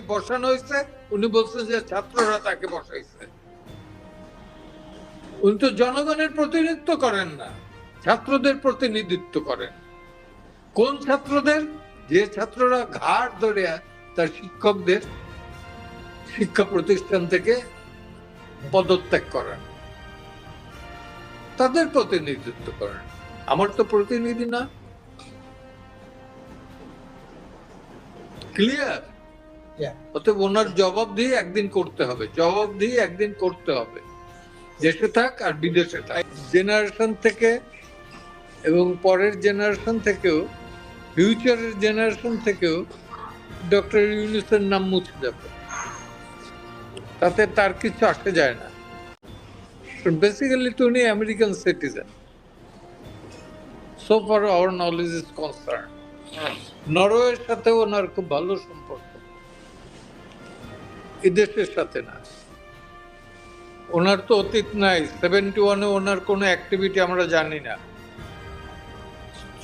বসানো হয়েছে। উনি বলছেন যে ছাত্ররা তাকে বসাইছে। উনি তো জনগণের প্রতিনিধিত্ব করেন না, ছাত্রদের প্রতিনিধিত্ব করেন। কোন ছাত্রদের? যে ছাত্ররা ধরে তার শিক্ষকদের শিক্ষা প্রতিষ্ঠান থেকে পদত্যাগ করেন। তাদের প্রতিনিধিত্ব করেন। আমার তো প্রতিনিধি না। ক্লিয়ার. অতএব ওনার জবাব দিয়ে একদিন করতে হবে জবাব দিয়ে একদিন করতে হবে। দেশে থাক আর বিদেশে থাক। জেনারেশন থেকে এবং পরের জেনারেশন থেকেও ফিউচারের জেনারেশন থেকেও ডক্টর ইউনুসের নাম মুছে যাবে। তাতে তার কিছু আসে যায় না। বেসিক্যালি তো উনি American citizen so for our knowledge is concern নরওয়ের সাথে ওনার খুব ভালো সম্পর্ক। এদেশের সাথে না। ওনার তো অতীত নাই সেভেন্টি ওয়ানে ওনার কোনো অ্যাক্টিভিটি আমরা জানি না।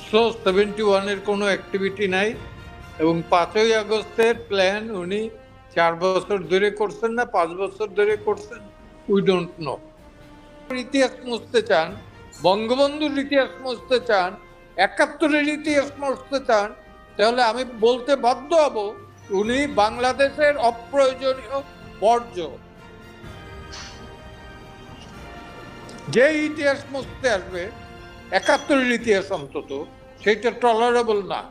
সো সেভেন্টি ওয়ানের কোনো অ্যাক্টিভিটি নাই এবং পাঁচই আগস্টের প্ল্যান উনি চার বছর ধরে করছেন না, পাঁচ বছর ধরে করছেন উই ডোন্ট নো ইতিহাস মুছতে চান, বঙ্গবন্ধুর ইতিহাস মুছতে চান, একাত্তরের ইতিহাস মুছতে চান, তাহলে আমি বলতে বাধ্য হব উনি বাংলাদেশের অপ্রয়োজনীয় বর্জ্য। যে ইতিহাস মুছতে আসবে, একাত্তরের ইতিহাস অন্তত সেটা টলারেবল না।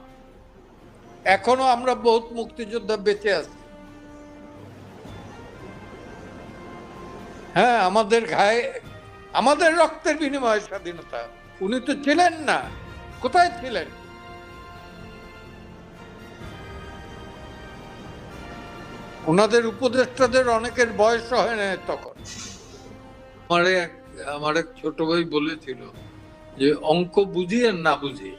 এখনও আমরা বহুত মুক্তিযোদ্ধা বেঁচে আছি। হ্যাঁ আমাদের ঘায়ে, আমাদের রক্তের বিনিময়ে স্বাধীনতা। উনি তো ছিলেন না। কোথায় ছিলেন? ওনাদের উপদেষ্টাদের অনেকের বয়স হয় না তখন। আমার এক আমার এক ছোট ভাই বলেছিল যে, অঙ্ক বুঝি আর না বুঝি,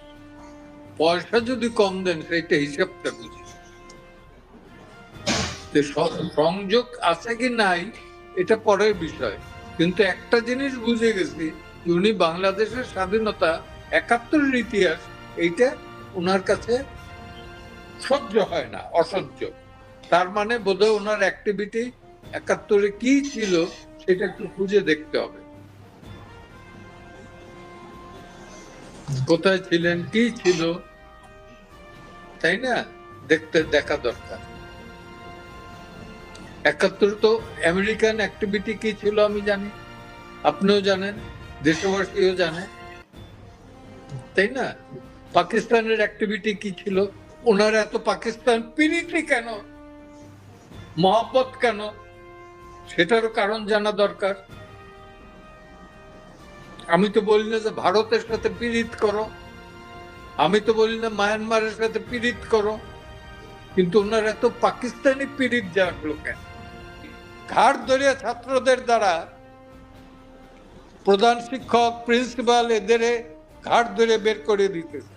পয়সা যদি কম দেন সেইটা হিসাবটা বুঝি। সংযোগ আছে কি নাই, এটা পরের বিষয়। কিন্তু একটা জিনিস বুঝে গেছি উনি বাংলাদেশের স্বাধীনতা একাত্তরের ইতিহাস, এইটা ওনার কাছে সহ্য হয় না, অসহ্য। তার মানে বোধহয় ওনার অ্যাক্টিভিটি একাত্তরে কি ছিল সেটা একটু খুঁজে দেখতে হবে। কোথায় ছিলেন, কি ছিল, তাই না? দেখতে, দেখা দরকার। একাত্তর তো আমেরিকান অ্যাক্টিভিটি কি ছিল আমি জানি। আপনিও জানেন, দেশবাসীও জানে। তাই না? পাকিস্তানের অ্যাক্টিভিটি কি ছিল? ওনারা এত পাকিস্তান পিরিতি কেন? মহব্বত কেন? সেটারও কারণ জানা দরকার। আমি তো বলি না যে ভারতের সাথে পীড়িত করো। আমি তো বলি না মায়ানমারের সাথে পীড়িত করো। কিন্তু ওনারা তো পাকিস্তানি পীড়িত জাগলো কেন? ঘাট ধরিয়া ছাত্রদের দ্বারা প্রধান শিক্ষক, প্রিন্সিপাল এদের ঘাট ধরে বের করে দিতেছে।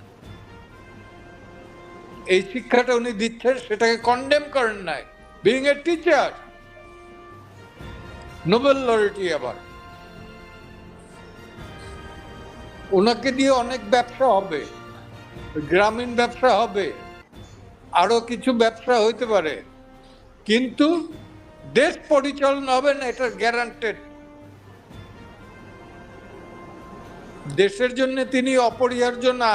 এই শিক্ষাটা উনি দিচ্ছেন, সেটাকে কন্ডেম করেন নাই। Being a teacher Nobel laureate আবার ওনাকে দিয়ে অনেক ব্যবসা হবে, গ্রামীণ ব্যবসা হবে, আরও কিছু ব্যবসা হইতে পারে। কিন্তু দেশ পরিচালনা হবে না, এটা গ্যারান্টেড দেশের জন্য তিনি অপরিহার্য না।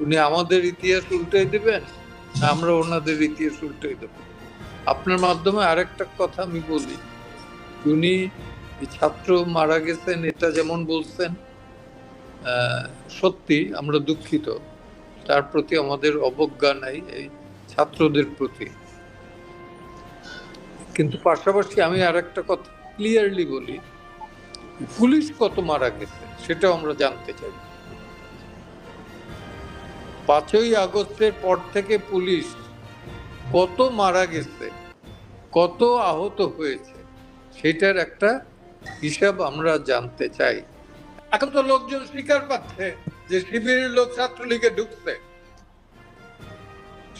উনি আমাদের ইতিহাস উল্টাই দিবেন। আমরা ওনাদের ইতিহাস উল্টাই দেব। আপনার মাধ্যমে আরেকটা কথা আমি বলি। উনি ছাত্র মারা গেছেন, এটা যেমন বলছেন সত্যি আমরা দুঃখিত। তার প্রতি আমাদের অবজ্ঞা নাই, এই ছাত্রদের প্রতি। কিন্তু পাশাপাশি আমি আর একটা কথা ক্লিয়ারলি বলি। পুলিশ কত মারা গেছে, সেটাও আমরা জানতে চাই। পাঁচই আগস্টের পর থেকে পুলিশ কত মারা গেছে, কত আহত হয়েছে, সেটার একটা হিসাব আমরা জানতে চাই। এখন তো লোকজন স্বীকার পাচ্ছে যে শিবিরের লোক ছাত্রলীগে ঢুকছে।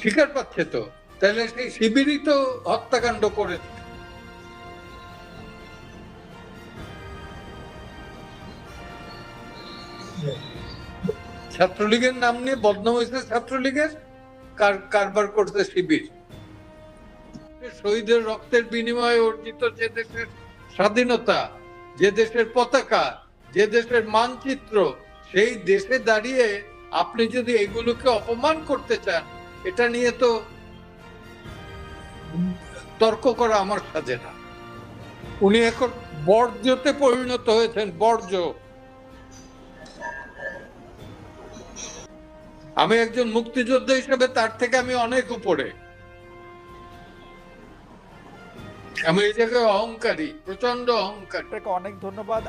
স্বীকার পাচ্ছে তো। তাহলে সেই শিবিরই তো হত্যাকাণ্ড করেছে। ছাত্রলীগের নাম নিয়ে বদনাম হয়েছে ছাত্রলীগের? কার, কারবার করছে শিবির। শহীদের রক্তের বিনিময়ে অর্জিত যে দেশের স্বাধীনতা, যে দেশের পতাকা, যে দেশের মানচিত্র, সেই দেশে দাঁড়িয়ে আপনি যদি এগুলোকে অপমান করতে চান, এটা নিয়ে তো তর্ক করা আমার সাজে না। উনি এখন বর্জ্যতে পরিণত হয়েছেন, বর্জ্য। আমি একজন মুক্তিযোদ্ধা হিসেবে তার থেকে আমি অনেক উপরে। আমি এই জায়গায় অহংকারী প্রচণ্ড অহংকার। অনেক ধন্যবাদ।